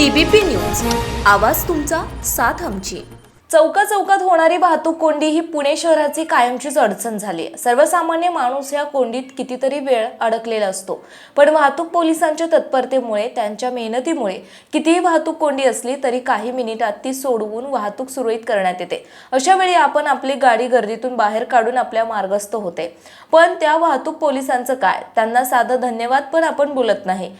TBP news. आवाज तुमचा साथ आमची. चौका चौकात होणारी वाहतूक कोंडी ही पुणे शहराची कायमचीच अडचण झाली सर्वसामान्य माणूस या कोंडीत कितीतरी वेळ अडकलेला असतो. पण वाहतूक पोलिसांच्या तत्परतेमुळे त्यांच्या मेहनतीमुळे कितीही वाहतूक कोंडी असली तरी काही मिनिटात ती सोडवून वाहतूक सुरळीत करण्यात येते. अशा वेळी आपण आपली गाडी गर्दीतून बाहेर काढून आपल्या मार्गस्थ होते. पण त्या वाहतूक पोलिसांचं काय? त्यांना साधं धन्यवाद पण आपण बोलत नाही.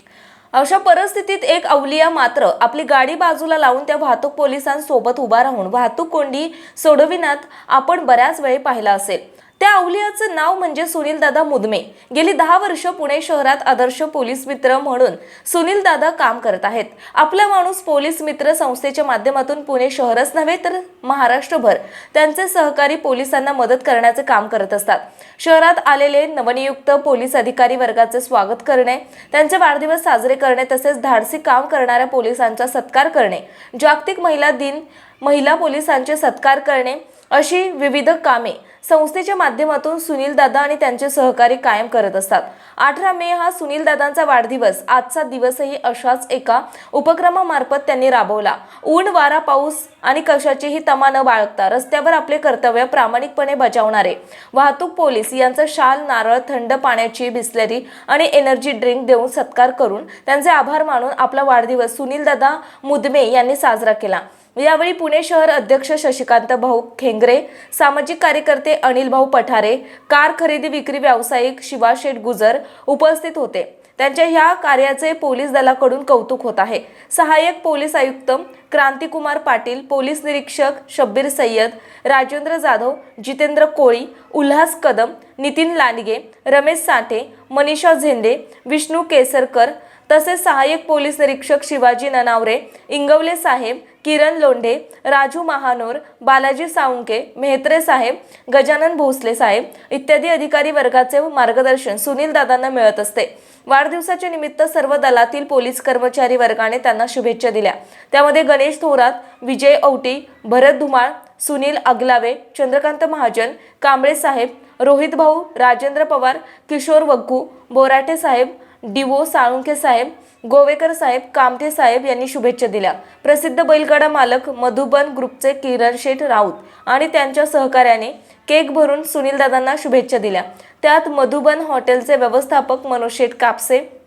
अशा परिस्थितीत एक अवलिया मात्र आपली गाडी बाजूला लावून त्या वाहतूक पोलिसांसोबत उभा राहून वाहतूक कोंडी सोडविण्यात आपण बऱ्याच वेळी पाहिला असेल. त्या अवलियाचं नाव म्हणजे सुनीलदादा मुदमे. गेली दहा वर्ष पुणे शहरात आदर्श पोलीस मित्र म्हणून सुनीलदादा काम करत आहेत. आपला माणूस पोलीस मित्र संस्थेच्या माध्यमातून पुणे शहरच नव्हे तर महाराष्ट्रभर. त्यांचे सहकारी पोलिसांना मदत करण्याचे काम करत असतात. शहरात आलेले नवनियुक्त पोलीस अधिकारी वर्गाचे स्वागत करणे त्यांचे वाढदिवस साजरे करणे तसेच धाडसी काम करणाऱ्या पोलिसांचा सत्कार करणे जागतिक महिला दिन महिला पोलिसांचे सत्कार करणे अशी विविध कामे संस्थेच्या माध्यमातून सुनील दादा आणि त्यांचे सहकारी कायम करत असतात. अठरा मे हा सुनील दादांचा वाढदिवस. आजचा दिवसही अशाच एका उपक्रमामार्फत त्यांनी राबवला. ऊन वारा पाऊस आणि कशाचीही तमा न बाळगता रस्त्यावर आपले कर्तव्य प्रामाणिकपणे बजावणारे वाहतूक पोलीस यांचा शाल नारळ थंड पाण्याची बिस्लरी आणि एनर्जी ड्रिंक देऊन सत्कार करून त्यांचे आभार मानून आपला वाढदिवस सुनील दादा मुदमे यांनी साजरा केला. यावेळी पुणे शहर अध्यक्ष शशिकांत भाऊ खेंगरे सामाजिक कार्यकर्ते अनिल भाऊ पठारे कार खरेदी विक्री व्यावसायिक शिवाशेठ गुजर उपस्थित होते. त्यांच्या ह्या कार्याचे पोलीस दलाकडून कौतुक होत आहे. सहाय्यक पोलीस आयुक्त क्रांतिकुमार पाटील पोलीस निरीक्षक शब्बीर सय्यद राजेंद्र जाधव जितेंद्र कोळी उल्हास कदम नितीन लांडगे रमेश साठे मनीषा झेंडे विष्णू केसरकर तसेच सहाय्यक पोलीस निरीक्षक शिवाजी ननावरे इंगवले साहेब किरण लोंढे राजू महानोर बालाजी साळुंके मेहत्रे साहेब गजानन भोसले साहेब इत्यादी अधिकारी वर्गाचे मार्गदर्शन सुनील दादांना मिळत असते. वाढदिवसाच्या निमित्त सर्व दलातील पोलीस कर्मचारी वर्गाने त्यांना शुभेच्छा दिल्या. त्यामध्ये गणेश थोरात विजय औटी भरत धुमाळ सुनील अगलावे चंद्रकांत महाजन कांबळे साहेब रोहित भाऊ राजेंद्र पवार किशोर वग्गू बोराटे साहेब डिवो साळुंखे साहेब गोवेकर साहेब कामते साहेब यांनी शुभेच्छा दिल्या. प्रसिद्ध बैलगाडा मालक मधुबन ग्रुपचे किरण शेठ राऊत आणि त्यांच्या सहकार्याने केक भरून सुनील दादांना शुभेच्छा दिल्या. त्यात मधुबन हॉटेलचे व्यवस्थापक मनोज शेठ कापसे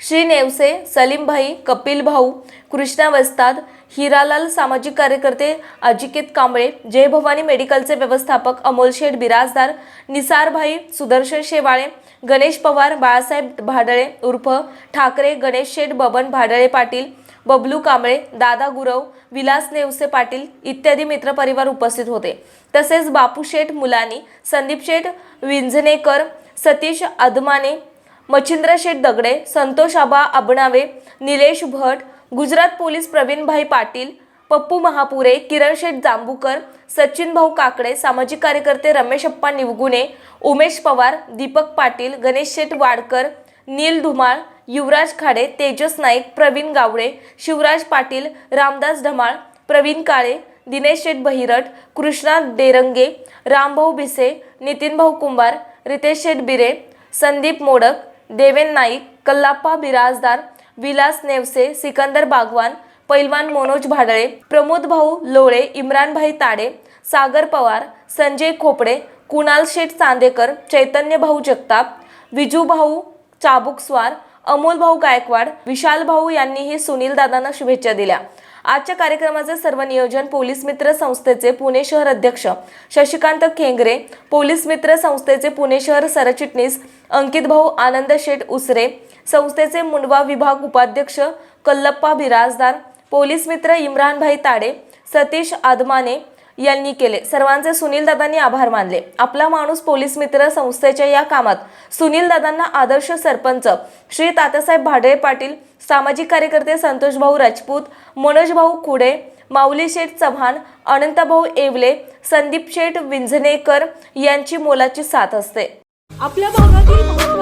श्री नेवसे सलीमभाई कपिल भाऊ कृष्णा वस्ताद हिरालाल सामाजिक कार्यकर्ते अजिकेत कांबळे जय भवानी मेडिकलचे व्यवस्थापक अमोल शेठ बिराजदार निसारभाई सुदर्शन शेवाळे गणेश पवार बाळासाहेब भाडळे उर्फ ठाकरे गणेश शेठ बबन भाडळे पाटील बबलू कांबळे दादा गुरव विलास नेवसे पाटील इत्यादी मित्रपरिवार उपस्थित होते. तसेच बापू शेठ मुलानी संदीप शेठ विंझनेकर सतीश अदमाने मच्छिंद्र शेठ दगडे संतोष आबा अबणावे निलेश भट गुजरात पोलीस प्रवीणभाई पाटील पप्पू महापुरे किरण शेठ जांबूकर सचिन भाऊ काकडे सामाजिक कार्यकर्ते रमेशप्पा निवगुणे उमेश पवार दीपक पाटील गणेश शेठ वाडकर नील धुमाळ युवराज खाडे तेजस नाईक प्रवीण गावडे शिवराज पाटील रामदास ढमाळ प्रवीण काळे दिनेश शेठ बहिरट कृष्णा देरंगे रामभाऊ भिसे नितीनभाऊ कुंभार रितेश शेठ बिरे संदीप मोडक देवेन नाईक कल्लाप्पा बिराजदार विलास नेवसे सिकंदर बागवान पैलवान मनोज भाडळे प्रमोद भाऊ लोळे इम्रानभाई ताडे सागर पवार संजय खोपडे कुणाल शेठ चांदेकर चैतन्य भाऊ जगताप विजूभाऊ चाबुकस्वार अमोल भाऊ गायकवाड विशाल भाऊ यांनीही सुनील दादांना शुभेच्छा दिल्या. आजच्या कार्यक्रमाचे सर्व नियोजन पोलीस मित्र संस्थेचे पुणे शहर अध्यक्ष शशिकांत खेंगरे पोलीस मित्र संस्थेचे पुणे शहर सरचिटणीस अंकित भाऊ आनंद शेठ उसरे संस्थेचे मुंडवा विभाग उपाध्यक्ष कल्लप्पा बिराजदार पोलीस मित्र इम्रानभाई ताडे सतीश आदमाने यांनी केले. सर्वांचे सुनील दादांनी आभार मानले. आपला माणूस पोलीस मित्र संस्थेच्या या कामात. सुनील दादांना आदर्श सरपंच. श्री तात्यासाहेब भाडळे पाटील सामाजिक कार्यकर्ते संतोषभाऊ राजपूत मनोज भाऊ खुडे माऊली शेठ चव्हाण अनंतभाऊ येवले संदीप शेठ विंझनेकर यांची मोलाची साथ असते. आपल्या भागातील